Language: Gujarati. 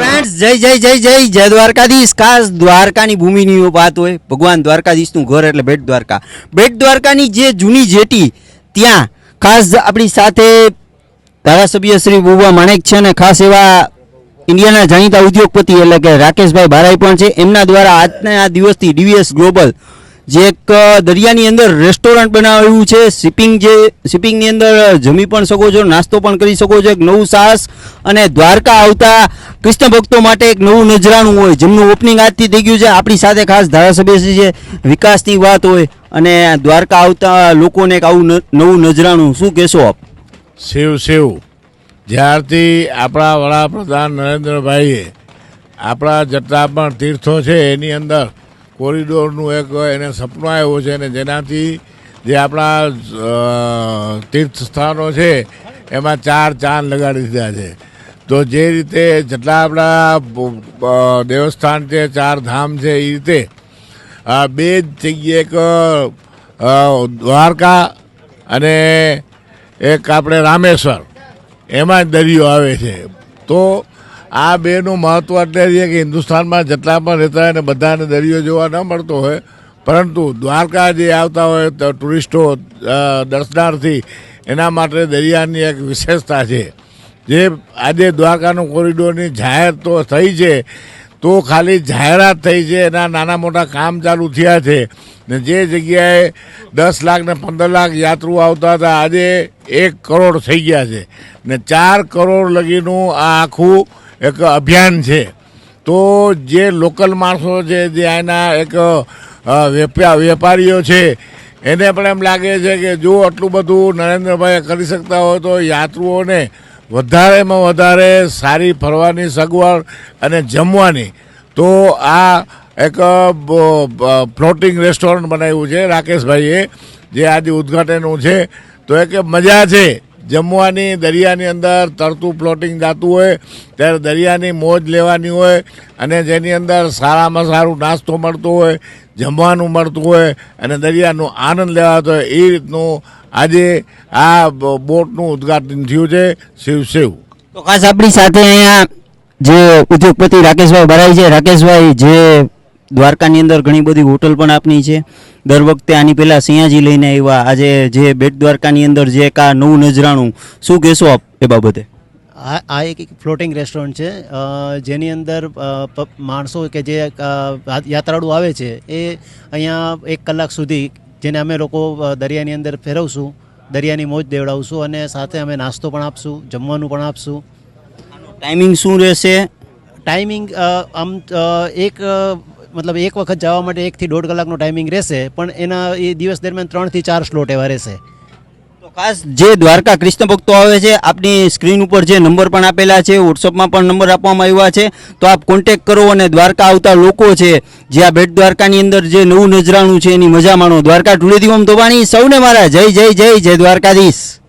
ફ્રેન્ડ્સ જય જય જય જય જય દ્વારકાધીશ. ખાસ દ્વારકાની ભૂમિની વાત હોય. ભગવાન દ્વારકાધીશનું ઘર એટલે બેટ દ્વારકા. બેટ દ્વારકાની જે જૂની જેટી ત્યાં, ખાસ આપણી સાથે ધારાસભ્ય શ્રી બુબા માણેક છે અને ખાસ એવા ઇન્ડિયાના જાણીતા ઉદ્યોગપતિ એટલે કે રાકેશભાઈ ભારાઈ પણ છે. એમના દ્વારા આજના આ દિવસથી ડીવીએસ ગ્લોબલ જે એક દરિયાની અંદર રેસ્ટોરન્ટ બનાવ્યું છે. શિપિંગ જે, શિપિંગની અંદર જમી પણ શકો છો, નાસ્તો પણ કરી શકો છો. એક નવું સાહસ અને દ્વારકા આવતા કૃષ્ણ ભક્તો માટે એક નવું નજરાણું હોય, જેમનું ઓપનિંગ આજથી થઈ ગયું છે, આપણી સાથે ખાસ ધારાસભ્ય છે, વિકાસની વાત હોય, અને દ્વારકા આવતા લોકોને એક આવું નવું નજરાણું. શું કહેશો આપ? શિવ શિવ જ્યારથી આપણા વડાપ્રધાન નરેન્દ્રભાઈએ આપણા જેટલા પણ તીર્થો છે, એની અંદર કોરિડોરનું એક એને સપનું આવ્યું છે, અને જેનાથી જે આપણા તીર્થ સ્થાનો છે, એમાં ચાર ચાંદ લગાડી દીધા છે. તો જે રીતે જેટલા આપણા દેવસ્થાન છે, ચાર ધામ છે, એ રીતે બે જ જગ્યાએ એક દ્વારકા અને એક આપણે રામેશ્વર, એમાં દરિયો આવે છે. તો આ બેનું મહત્ત્વ એટલે છે કે હિન્દુસ્તાનમાં જેટલા પણ રહેતા હોય ને બધાને દરિયો જોવા ન મળતો હોય, પરંતુ દ્વારકા જે આવતા હોય ટુરિસ્ટો દર્શનાર્થી એના માટે દરિયાની એક વિશેષતા છે. જે આજે દ્વારકાનું કોરિડોરની જાહેર તો થઈ છે, તો ખાલી જાહેરાત થઈ છે, એના નાના મોટા કામ ચાલુ થયા છે. ને જે જગ્યાએ દસ લાખ ને પંદર લાખ યાત્રુઓ આવતા હતા, આજે એક કરોડ થઈ ગયા છે. ને ચાર કરોડ લગીનું આ આખું એક અભિયાન છે. તો જે લોકલ માણસો છે, જે આના એક વેપા વેપારીઓ છે, એને પણ એમ લાગે છે કે જો આટલું બધું નરેન્દ્રભાઈ કરી શકતા હોય તો યાત્રુઓને વધારેમાં વધારે સારી ફરવાની સગવડ અને જમવાની. તો આ એક ફ્લોટિંગ રેસ્ટોરન્ટ બનાવ્યું છે, રાકેશભાઈએ, જે આજે ઉદ્ઘાટનનું છે. તો એક મજા છે. જમવાની દરિયાની અંદર તરતું ફ્લોટિંગ જાતું હોય, ત્યારે દરિયાની મોજ લેવાની હોય અને જેની અંદર સારામાં સારું નાસ્તો મળતો હોય, જમવાનું મળતું હોય અને દરિયાનો આનંદ લેવાતો હોય, એ રીતનું આજે આ બોટનું ઉદ્ઘાટન થયું છે શિવ શિવ. તો ખાસ આપણી સાથે અહીંયા જે ઉદ્યોગપતિ રાકેશભાઈ ભરાઈ છે. રાકેશભાઈ, જે દ્વારકાની અંદર ઘણી બધી હોટલ પણ આપની છે. દર વખતે આની પહેલાં સિંહાજી લઈને આવ્યા. આજે જે બેટ દ્વારકાની અંદર જે એક આ નવું નજરાણું શું કહેશો આપ એ બાબતે? આ એક એક ફ્લોટિંગ રેસ્ટોરન્ટ છે. જેની અંદર માણસો કે જે યાત્રાળુ આવે છે એ અહીંયા એક કલાક સુધી જેને અમે લોકો દરિયાની અંદર ફેરવશું દરિયાની મોજ દેવડાવશું અને સાથે અમે નાસ્તો પણ આપશું જમવાનું પણ આપશું. ટાઈમિંગ શું રહેશે? ટાઈમિંગ આમ એક મતલબ એક વખત જવા માટે એકથી દોઢ કલાકનો ટાઈમિંગ રહેશે, પણ એના એ દિવસ દરમિયાન ત્રણથી ચાર સ્લોટ એવા રહેશે. તો ખાસ જે દ્વારકા કૃષ્ણ ભક્તો આવે છે, આપની સ્ક્રીન ઉપર જે નંબર પણ આપેલા છે વોટ્સઅપમાં પણ નંબર આપવામાં આવ્યા છે, તો આપ કોન્ટેક કરો અને દ્વારકા આવતા લોકો છે, જે આ બેટ દ્વારકાની અંદર જે નવું નજરાણું છે, એની મજા માણો. દ્વારકા ટુલેથી ઓમ તોબાણી સૌને મારા જય જય જય જય દ્વારકાધીશ.